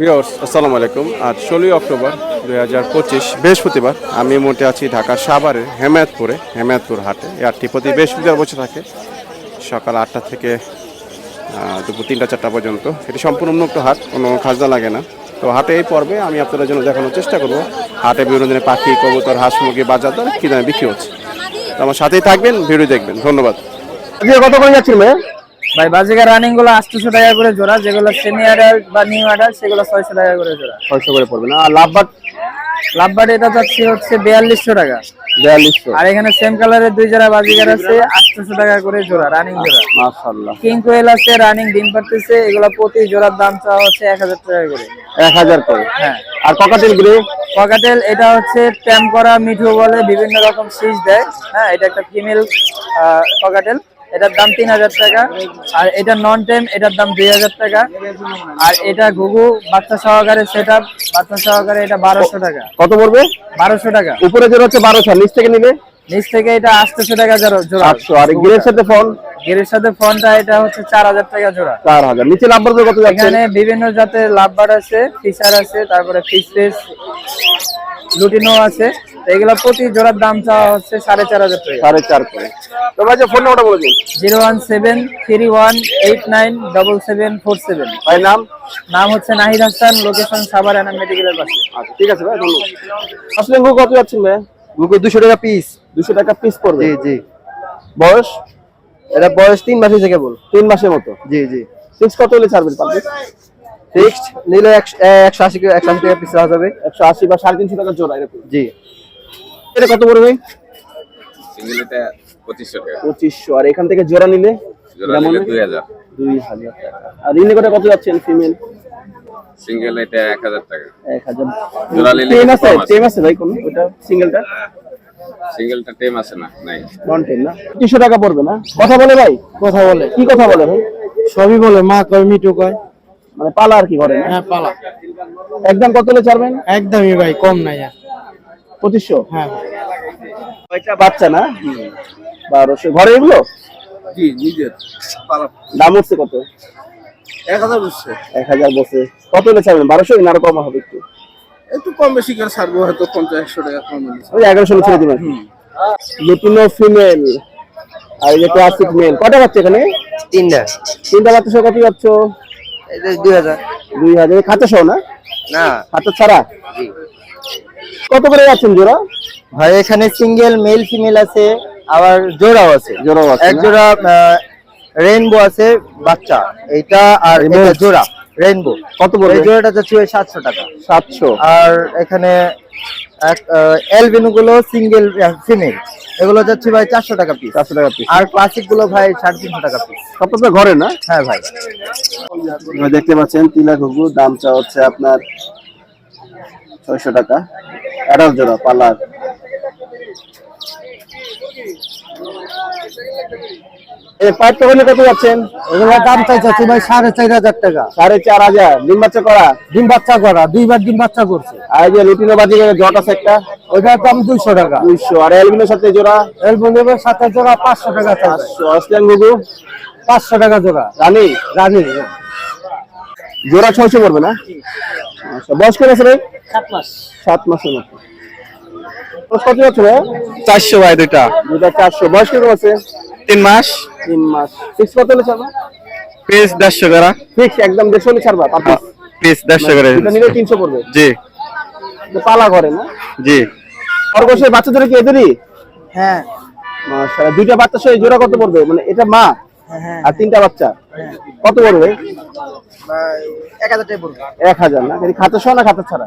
আসসালামু আলাইকুম। আজ ষোলোই অক্টোবর দুই হাজার পঁচিশ বৃহস্পতিবার আমি মোটে আছি ঢাকার সাভারের হেমায়তপুরে, হেমায়তপুর হাটে। এই হাটটি প্রতি বৃহস্পতিবার বসে থাকে। সকাল আটটা থেকে দুপুর তিনটা, চারটা পর্যন্ত। এটি সম্পূর্ণ উন্মুক্ত হাট, কোনো খাজনা লাগে না। তো হাটে এই পর্বে আমি আপনাদের জন্য দেখানোর চেষ্টা করব। হাটে বিভিন্ন ধরনের পাখি, কবুতর, হাঁস, মুরগি, বাজার দর কী দামে বিক্রি হচ্ছে। তো আমার সাথেই থাকবেন, ভিডিও দেখবেন। ধন্যবাদ। কত করে যাচ্ছিল মেয়ে ভাই বাজিকার রানিংগুলো আটশোশো টাকা করে জোড়া যেগুলো সেমি অ্যাডাল্ট বা নিউ অ্যাডাল্ট সেগুলো ছয়শো টাকা করে জোড়া। ছয়শো করে পড়বে না। আর লাভবাট লাভবাট এটা যাচ্ছে হচ্ছে বিয়াল্লিশশো টাকা। বিয়াল্লিশশো। আর এখানে সেম কালারের দুই জোড়া বাজিকার আছে আটশোশো টাকা করে জোড়া রানিং জোড়া। মাশাল্লাহ কিং কোয়েল আছে রানিং ডিম পারতেছে এগুলো প্রতি জোড়ার দাম চাওয়া হচ্ছে এক হাজার টাকা করে। এক হাজার করে। হ্যাঁ। আর ককাটেল গ্রে ককাটেল এটা হচ্ছে ট্যাম করা মিঠু বলে বিভিন্ন রকম সিজ দেয়। হ্যাঁ এটা একটা ফিমেল ককাটেল এটার দাম তিন হাজার টাকা। আর এটা নন টেম এটার দাম দুই হাজার টাকা। আর এটা ঘুঘু বাচ্চা সহকারে সেট আপ বাচ্চা সহকারে এটা বারোশো টাকা। কত পড়বে? বারোশো টাকা। উপরে জোর হচ্ছে বারোশো নিচ থেকে নিলে? নিচ থেকে এটা আটশোশো টাকা জোড়া আটশো আর গ্রের সাথে ফোন গেরের সাথে ফোনটা এটা হচ্ছে চার হাজার টাকা জোড়া। চার হাজার। নিচে লাভ পড়বে কত যাচ্ছে? এখানে বিভিন্ন জাতের লাভবার আছে ফিশার আছে তারপরে ফিশ ফিশ লুটিনো আছে। এগুলো প্রতি জোড়ার দাম চাওয়া হচ্ছে সাড়ে চার হাজার টাকা। সাড়ে চার করে। তো ভাই ফোন নাম্বারটা বলে দিন। Zero one seven three one eight nine double seven four seven. ভাই নাম? নাম হচ্ছে নাহিদ হাসান লোকেশন মেডিকেলের পাশে। আচ্ছা ঠিক আছে ভাই ধন্যবাদ। আসলে গু কত যাচ্ছেন ভাই? গুগল দুশো টাকা পিস দুশো টাকা পিস পড়বে। জি জি। বয়স? এটা বয়স তিন মাস হয়েছে কেবল তিন মাসের মতো। জি জি। ফিক্স কত হলে ছাড়বেন পারবে ফিক্সড নিলে একশো একশো আশি একশো আশি টাকা পিস যাবে। একশো আশি বা সাড়ে তিনশো টাকা জোড়া এরকম। জি। এটা কত পড়বে সিঙ্গেল এটা পঁচিশশো টাকা। পঁচিশশো। আর এখান থেকে জোড়া নিলে জোড়া নিলে দুই হাজার। দুই হাজার টাকা। আর ইনে করে কত যাচ্ছেন ফিমেল? সিঙ্গেল এটা এক হাজার টাকা। এক হাজার। জোড়া নিলে টেম আছে টেম আছে ভাই কোন? ওটা সিঙ্গেলটা? সিঙ্গেলটা টেম আছে না নাই। নন না? তিনশো টাকা পড়বে না? কথা বলে ভাই। কথা বলে। কি কথা বলে ভাই? সবই বলে মা কয় মিঠু কয়। মানে পালা আর কি করে হ্যাঁ পালা। একদম কত হলে ছাড়বেন? একদমই ভাই কম নাই পঁচিশশো? হ্যাঁ। কয়টা বাচ্চা না? বারোশো। ঘরে এগুলো? জি নিজের। দাম উঠছে কত? এক হাজার বুঝছে এক হাজার বসে কত হলে ছাড়বেন? বারোশো না আরও কম হবে একটু? একটু কম বেশি করে ছাড়বো হয়তো পঞ্চাশ একশো টাকা কম ওই এগারোশো ছেড়ে দিবেন? লুটিনো ফিমেল আর এই যে ক্লাসিক মেল কটা বাচ্চা এখানে? তিনটা। তিনটা বাচ্চা সহ কত যাচ্ছ? দুই হাজার। দুই হাজার। খাতা সহ না? না। খাতা ছাড়া? কত করে যাচ্ছেন জোড়া? ভাই এখানে সিঙ্গেল মেল ফিমেল আছে আবার জোড়াও আছে। জোড়াও আছে এক জোড়া রেইনবো আছে বাচ্চা। এইটা আর এটা জোড়া রেইনবো কত পড়বে? এই জোড়াটা যাচ্ছে ওই সাতশো টাকা। সাতশো। আর এখানে এক এলবিনো গুলো সিঙ্গেল ফিমেল এগুলো যাচ্ছে ভাই চারশো টাকা পিস চারশো টাকা পিস আর ক্লাসিকগুলো ভাই সাড়ে তিনশো টাকা পিস সব তো ঘরে না? হ্যাঁ ভাই। আপনারা দেখতে পাচ্ছেন তিলা ঘুঘু দাম চা হচ্ছে আপনার ছয়শো টাকা। এগারো জোড়া পালার এই পাইপ তখন কত যাচ্ছেন? এগুলো দাম চাইছে ভাই সাড়ে চার হাজার টাকা। সাড়ে চার হাজার। ডিম বাচ্চা করা? ডিম বাচ্চা করা দুইবার ডিম বাচ্চা করছে। আর যে লুটিনো বাজি জট আছে একটা? ওইটার দাম দুইশো টাকা। দুইশো। আর এলবিনোর সাথে জোড়া? এলবনের সাথে জোড়া পাঁচশো টাকা পাঁচশো। টাকা জোড়া। রানী? রানি। জোড়া ছয়শো পড়বে না? আচ্ছা বয়স কেমন আছে ভাই? সাত মাসের মতো। কত যাচ্ছে ভাই চারশো ভাই দুইটা। দুটা চারশো। বয়স কীরকম আছে? তিন মাস। তিন মাস। ফিক্স কত হলে ছাড়বা পিস দেড়শো করা। ফিক্স একদম দেড়শো হলে ছাড়বা পিস দেড়শো করে। নিলে তিনশো পড়বে। জি। পালা করে না? জি। খরগোশের বাচ্চা ধরে কি এদেরই হ্যাঁ। মাশাআল্লাহ দুইটা বাচ্চা সহ জোড়া কত পড়বে? মানে এটা মা হ্যাঁ আর তিনটা বাচ্চা? কত পড়বে? এক হাজার টাকা পড়বে। এক হাজার না? খাতা সহ না খাতা ছাড়া?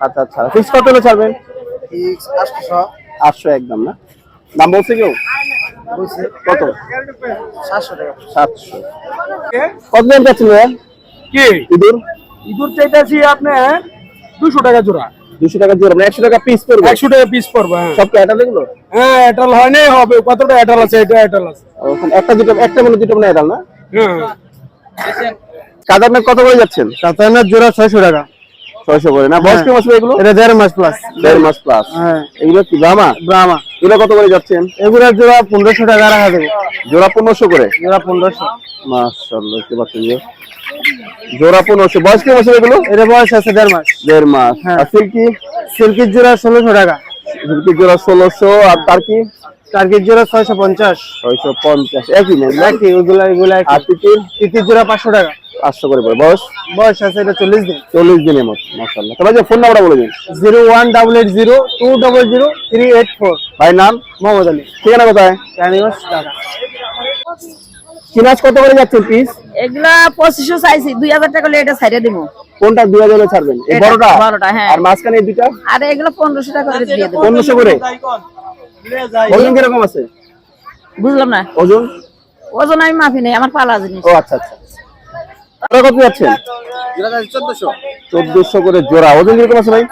খাতা ছাড়া ফিক্স কত হলে ছাড়বেন? আটশো। একদম না? দাম বলছে কেউ? কত? সাতশো কত দাম কি? ইঁদুর? ইঁদুর চাইতেছি আপনার দুশো টাকা জোড়া। দুশো টাকা জোড়া মানে একশো টাকা পিস পড়বে। একশো টাকা পিস পড়বে হ্যাঁ। সব এগুলো? হ্যাঁ এটাল হয় নাই হবে। কতটা এটাল আছে এটা এটাল আছে। একটা দুটো একটা মানে দুটো মানে এডাল না? হ্যাঁ। কত করে যাচ্ছেন? কাতানের জোড়া ছয়শো টাকা। ছয়শো করে। না বয়স কি মাস এগুলো? এটা দেড় মাস প্লাস দেড় মাস প্লাস হ্যাঁ। এগুলো কি ব্রাহ্মা? ব্রাহ্মা। এগুলো কত করে যাচ্ছেন? এগুলোর জোড়া পনেরোশো টাকা রাখা দেবে জোড়া পনেরোশো করে? জোড়া পনেরোশো। মাশাআল্লাহ দেখতে পাচ্ছেন জোড়া পনেরোশো। বয়স কি বছর এগুলো? এটা বয়স আছে দেড় মাস। দেড় মাস। হ্যাঁ। আর সিল্কি? সিল্কির জোড়া ষোলোশো টাকা। সিল্কি জোড়া ষোলোশো। আর তার কি? টার্গেট জোড়া ছয়শো পঞ্চাশ। ছয়শো পঞ্চাশ একই নেই একই ওগুলা এগুলা আর তিতির? তিতির জোড়া পাঁচশো টাকা। পাঁচশো করে পড়ে। বয়স? বয়স আছে এটা চল্লিশ দিন। চল্লিশ দিনের মতো মাসাল্লাহ তবে যে ফোন নাম্বারটা বলে দিন। Zero one double eight zero two double zero three eight four. ভাই নাম? মোহাম্মদ আলী। ঠিকানা কোথায়? চিনাজ কত করে যাচ্ছেন পিস এগুলা পঁচিশশো চাইছি দুই হাজার টাকা হলে এটা সাইডে দিব কোনটা দুই হাজার ছাড়বেন? এই এটা, বড়টা? বড়টা, হ্যাঁ। আর মাঝখানে এই আর এগুলো পনেরোশো টাকা করে দিয়ে দেবো। পনেরোশো করে? ওজন কীরকম আছে? বুঝলাম না। ওজন? ওজন আমি মাফি নেই আমার পালা জিনিস। ও আচ্ছা আচ্ছা। কত যাচ্ছেন? চোদ্দশো চোদ্দশো করে জোড়া। ওজন কীরকম আছে ভাই?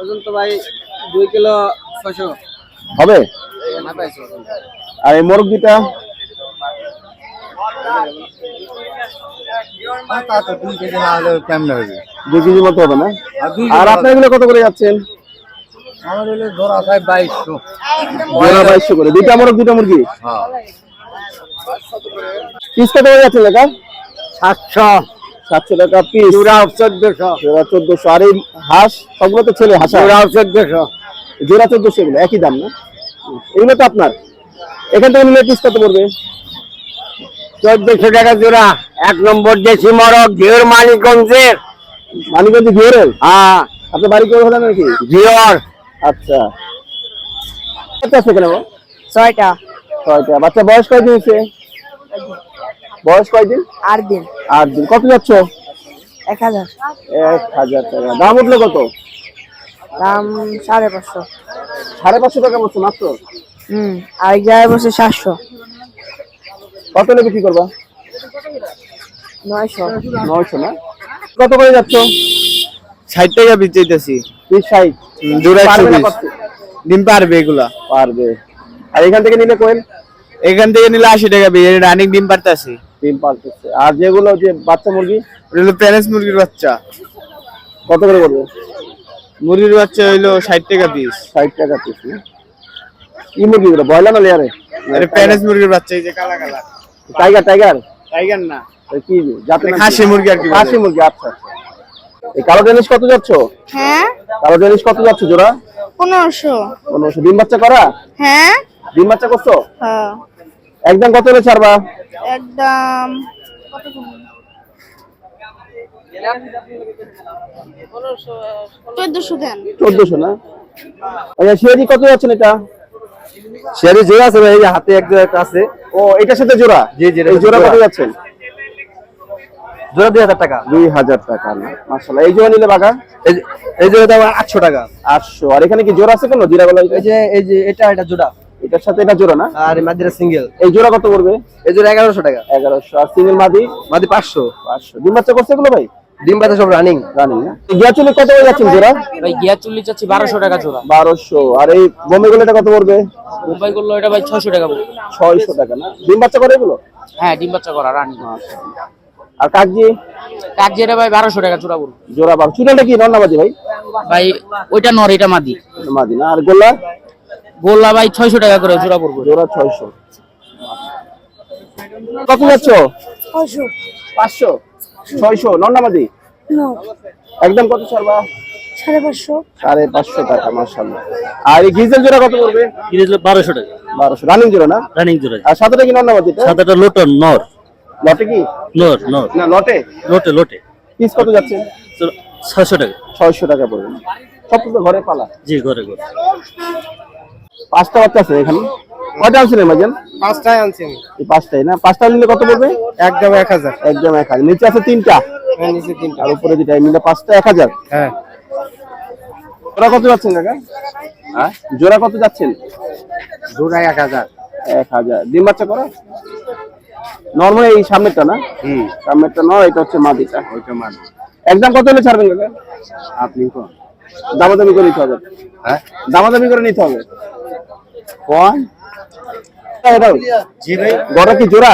ওজন তো ভাই দুই কিলো ছয়শো। হবে? আর এই দুই কেজি মতো হবে না? আর আপনার এগুলো কত করে যাচ্ছেন? আমার বাইশশো জোড়া বাইশশো করে। দুইটা মোরগ দুইটা মুরগি? পিস কত করে যাচ্ছে লেখা? সাতশো। সাতশো টাকা পিস জোড়া চোদ্দশো। জোড়া চোদ্দশো। আর এই হাঁস সবগুলো তো ছেলে হাঁস। জোড়া চোদ্দশো। জোড়া চোদ্দশো এগুলো একই দাম না? এগুলো তো আপনার। এখান থেকে নিলে পিস কত পড়বে? চোদ্দশো টাকা জোড়া। এক নম্বর দেশি মরক ঘিওর মানিকগঞ্জের। মানিকগঞ্জ ঘিওরের? হ্যাঁ। আপনার বাড়ি কেউ হলেন নাকি? ঘিওর। আচ্ছা। কত আছে ছয়টা। ছয়টা। বাচ্চা বয়স কয়দিন হয়েছে? বয়স কয়দিন? আট দিন। আট দিন। কত যাচ্ছ? এক হাজার। এক হাজার টাকা। দাম উঠল কত? দাম সাড়ে পাঁচশো। সাড়ে পাঁচশো টাকা বলছো মাত্র? হুম আর সাতশো। কত করবা? নয়শো। নয়শো না? কত করে যাচ্ছ? ষাট টাকা বিচাইতেছি বিশ ষাট। জোড়া ডিম পারবে এগুলা। পারবে। আর এখান থেকে নিলে কোয়েল? এখান থেকে নিলে আশি টাকা বেরিয়ে রানিং ডিম পারতেছি। ডিম পারতেছে। আর যেগুলো যে বাচ্চা মুরগি? হলো প্যারেন্স মুরগির বাচ্চা। কত করে করবে? মুরগির বাচ্চা হইল ষাট টাকা পিস। ষাট টাকা পিস। কি মুরগি গুলো ব্রয়লার না লেয়ারে? এটা প্যারেন্স মুরগির বাচ্চা এই যে কালা কালা। টাইগার টাইগার টাইগার না। কি জাতের খাসি মুরগি আর কি খাসি মুরগি আচ্ছা আচ্ছা। এই কালো কত যাচ্ছ? হ্যাঁ। কালো কত যাচ্ছে জোড়া? পনেরোশো। পনেরোশো। ডিম বাচ্চা করা? হ্যাঁ। ডিম বাচ্চা করছ? হ্যাঁ। একদম কত হলে ছাড়বা? একদম চোদ্দশো চোদ্দশো না? আচ্ছা কত যাচ্ছেন এটা? জোড়া আছে ভাই হাতে এক জোড়া আছে। ও এটার সাথে জোড়া? জি, জি, জোড়া কত। যাচ্ছেন? জোড়া দুই হাজার টাকা? দুই হাজার টাকা না মাসাল্লাহ এই জোড়া নিলে বাঘা? এই যে- জোড়া দাম আটশো টাকা। আটশো। আর এখানে কি জোড়া আছে কোনো? জিরা গলা এই যে এই যে এটা এটা জোড়া। এটার সাথে এটা জোড়া না? আর মাদিরা সিঙ্গেল। এই জোড়া কত পড়বে? এই জোড়া এগারোশো টাকা। এগারোশো। আর সিঙ্গেল মাদি? মাদি পাঁচশো। পাঁচশো। ডিম বাচ্চা করছে এগুলো ভাই? ডিম পাতা সব রানিং জানি না? গিয়াচুলি কত করে যাচ্ছেন জোড়া? ভাই গিয়া চল্লিশ চাচ্ছি বারোশো টাকা জোড়া। বারোশো। আর এই বোম্বে গুলোটা কত পড়বে? মুম্বাই করল এটা ভাই ছয়শো টাকা পড়বে। ছয়শো টাকা না? ডিম বাচ্চা করে এগুলো? হ্যাঁ ডিম বাচ্চা করা রানি আর কাকজি? কাকজিটা ভাই বারোশো টাকা জোড়া পড়বে জোড়া বার। চুনাটা কি রান্নাবাজি ভাই? ভাই ওইটা নর এটা মাদি। মাদি না। আর গোল্লা? গোল্লা ভাই ছয়শো টাকা করে জোড়া পড়বে। জোড়া ছয়শো। কত যাচ্ছ? পাঁচশো। ছয়শো? নন্নামাদি একদম কত ছাড়বা? সাড়ে পাঁচশো। সাড়ে পাঁচশো টাকা মার্শাল্লাহ আর এই গিজেল জোড়া কত পড়বে? বারোশো টাকা। বারোশো। রানিং জোড়া না? রানিং জোড়া। আর সাথে কি নন্নামাদি সাদাটা লোটন নর। লটে কি? নর নর না লটে? লোটে লোটে। পিস কত যাচ্ছে? ছয়শো টাকা। ছয়শো টাকা পড়বে সব তো ঘরে পালা। জি ঘরে ঘরে। পাঁচটা বাচ্চা আছে এখানে। কয়টা আনছিলেন ভাইজান পাঁচটায় আনছি আমি এই পাঁচটাই না? পাঁচটা নিলে কত পড়বে? একদম এক হাজার। একদম এক হাজার। নিচে আছে তিনটা। হ্যাঁ নিচে তিনটা। আর উপরে দুটা মিলে পাঁচটা এক হাজার। হ্যাঁ। জোড়া কত যাচ্ছেন কাকা? হ্যাঁ? জোড়া কত যাচ্ছেন? জোড়া এক হাজার। এক হাজার। ডিম বাচ্চা করা? নর্মাল এই সামনেরটা না? হুম। সামনেরটা নয় এটা হচ্ছে মাদিটা ওইটা মাদি একদম কত হলে ছাড়বেন কাকা? আপনি কোন? দামাদামি করে নিতে হবে। হ্যাঁ? দামাদামি করে নিতে হবে। কোন এটাও জি ভাই। গড়া কি জোড়া?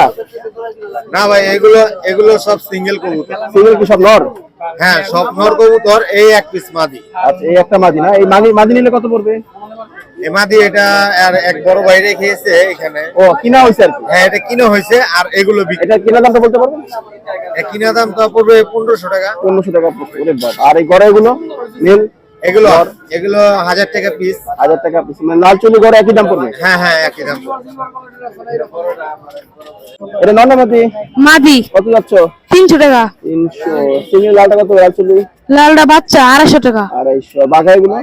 না ভাই এগুলো এগুলো সব সিঙ্গেল কবুতর। সিঙ্গেল কি সব নর? হ্যাঁ সব নর কবুতর এই এক পিস মাদি। আচ্ছা এই একটা মাদি না? এই মাদি মাদি নিলে কত পড়বে? এমাদি এটা আর এক বড় বাইরে খেয়েছে এখানে। ও কিনা হয়েছে আর হ্যাঁ এটা কিনা হয়েছে আর এগুলো বিক্রি। এটা কিনা দামটা বলতে পারবেন? কিনা দাম তো পড়বে পনেরোশো টাকা। পনেরোশো টাকা পড়ছে ওরে বাবা। আর এই গড়ে এগুলো? নীল? এগুলো এগুলো হাজার টাকা পিস হাজার টাকা পিস মানে লাল চুলি গড়ে একই দাম পড়বে? হ্যাঁ হ্যাঁ একই দাম এটা নন্দামতি মাদি? কত যাচ্ছ? তিনশো টাকা। তিনশো। চিনি লালটা কত? লাল চুলি লালটা বাচ্চা আড়াইশো টাকা। আড়াইশো। বাঘা এগুলো?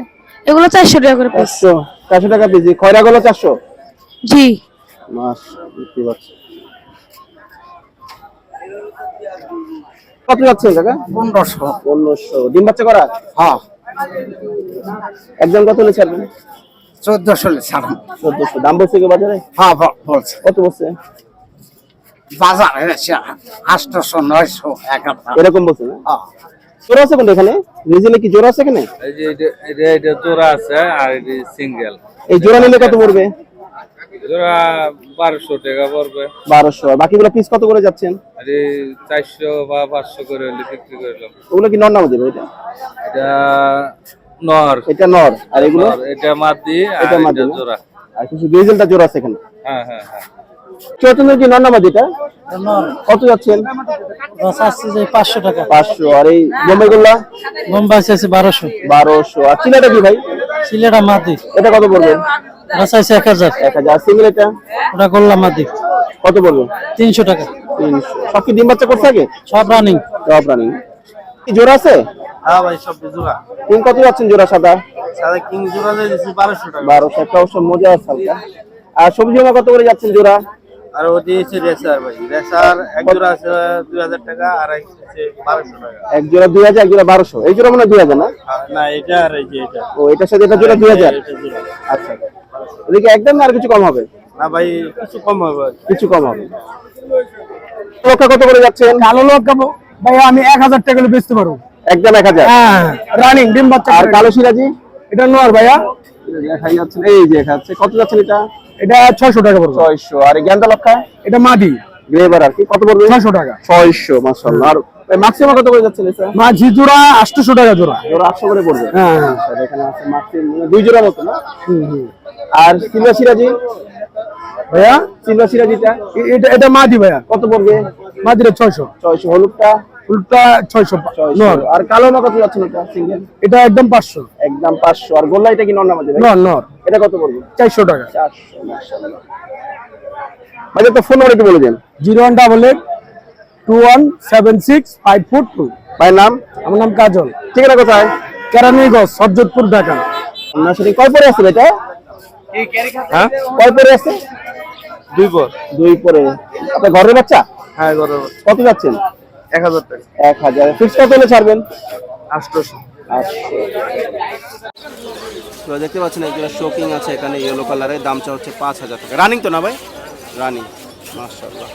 এগুলো চারশো টাকা করে পিস চারশো টাকা পিস খয়রা গুলো চারশো? জি। মাস বুঝতে পারছি কত যাচ্ছেন কাকা পনেরোশো। পনেরোশো। ডিম বাচ্চা করা? হ্যাঁ। একদম কত হলে ছাড়বেন চোদ্দশো ছাড় চোদ্দশো। দাম বলছে কি বাজারে? হ্যাঁ বলছে। কত বলছে? বাজার আটশোশো নয়শো এক এরকম বলছে না? জোড়া আছে কোনটা এখানে? রিজনে কি জোড়া আছে এখানে? এই যে এটা এটা জোড়া আছে আর এটা সিঙ্গেল। এই জোড়া নিলে কত পড়বে? জোড়া বারোশো টাকা পড়বে। বারোশো। আর বাকিগুলো পিস কত করে যাচ্ছেন? আর এই চারশো বা পাঁচশো করে হলে বিক্রি করলাম ওগুলো কি নর নামে দেবে এটা? এটা নর। এটা নর। আর এগুলো? এটা মাদি আর এটা মাদি জোড়া। আর কিছু জোড়া আছে এখানে? হ্যাঁ হ্যাঁ হ্যাঁ। চুয়াত্তর কি নর নামাজি এটা? কত যাচ্ছেন? পাঁচশো টাকা। পাঁচশো আর এই বোম্বাই বোম্বাই বারোশো। বারোশো। আর চিলাটা কি ভাই? মাদি। এটা কত পড়বে? ওটা চাইছে এক হাজার। এক হাজার। সিঙ্গেল এটা? ওটা করলাম মাদি। কত পড়বে? তিনশো টাকা। তিনশো। সব কি ডিম বাচ্চা করছে আগে? সব রানিং সব রানিং কি জোড়া আছে? হ্যাঁ ভাই সব জোড়া। কিং কত যাচ্ছেন জোড়া সাদা? সাদা কিং জোড়া দিয়ে বারোশো টাকা। বারোশো। একটা অবশ্য মজা আছে আর সবজি জমা কত করে যাচ্ছেন জোড়া? আর ও দিয়েছে রেসার ভাই রেসার এক জোড়া আছে দুই হাজার টাকা আর এক হচ্ছে বারোশো টাকা এক জোড়া দুই হাজার এক জোড়া বারোশো এই জোড়া মনে হয় দুই হাজার না না এটা আর এই যে এটা ও এটার সাথে এটা জোড়া দুই হাজার আচ্ছা ওদিকে একদম না আর কিছু কম হবে না ভাই কিছু কম হবে কিছু কম হবে কত করে যাচ্ছেন কালো লোক ভাই আমি এক হাজার টাকা বেচতে পারব একদম এক হাজার হ্যাঁ রানিং ডিম বাচ্চা আর কালো সিরাজি এটা নোয়ার ভাইয়া দেখাই যাচ্ছে এই যে দেখাচ্ছে কত যাচ্ছেন এটা এটা ছয়শো টাকা পড়বে। ছয়শো। আর এই লক্ষা এটা মাদি। গ্রেভার আর কি। কত পড়বে? ছয়শো টাকা। ছয়শো মাসাল্লাহ আর ম্যাক্সিমাম কত করে যাচ্ছেন এটা মাঝি জোড়া আটশোশো টাকা জোড়া। ওরা আটশো করে পড়বে? হ্যাঁ আচ্ছা, এখানে আছে maximum দুই জোড়া মতো না? আর সিলভার সিরাজি? ভাইয়া? সিলভার সিরাজিটা? এটা এটা মাদি ভাইয়া। কত পড়বে? মাদিটা ছয়শো। ছয়শো হলুদটা? উল্টা ছয়শো ছয়শো। আর কালো না কত যাচ্ছেন এটা সিঙ্গেল এটা একদম পাঁচশো। একদম পাঁচশো। আর গোল্লা এটা কি নর নর। এটা কত পড়বে? চারশো টাকা। ভাই তো ফোন নাম্বার একটু বলে দেন। Zero one double eight two one seven six five four two. ভাই নাম? আমার নাম কাজল। ঠিকানা কোথায়? কেরানীগঞ্জ সজ্জতপুর ঢাকা। আপনার সাথে কয় পরে আছে এটা হ্যাঁ? কয় পরে আছে? দুই পর। দুই পরে। আপনার ঘরের বাচ্চা? হ্যাঁ গরু কত যাচ্ছেন? এক হাজার টাকা। এক হাজার। ফিক্স কত হলে ছাড়বেন? আটশোশো তো দেখতে পাচ্ছেন একজনের শোকিং আছে, এখানে ইয়েলো কালারের দামটা হচ্ছে পাঁচ হাজার টাকা। রানিং তো না ভাই? রানিং মাশাআল্লাহ।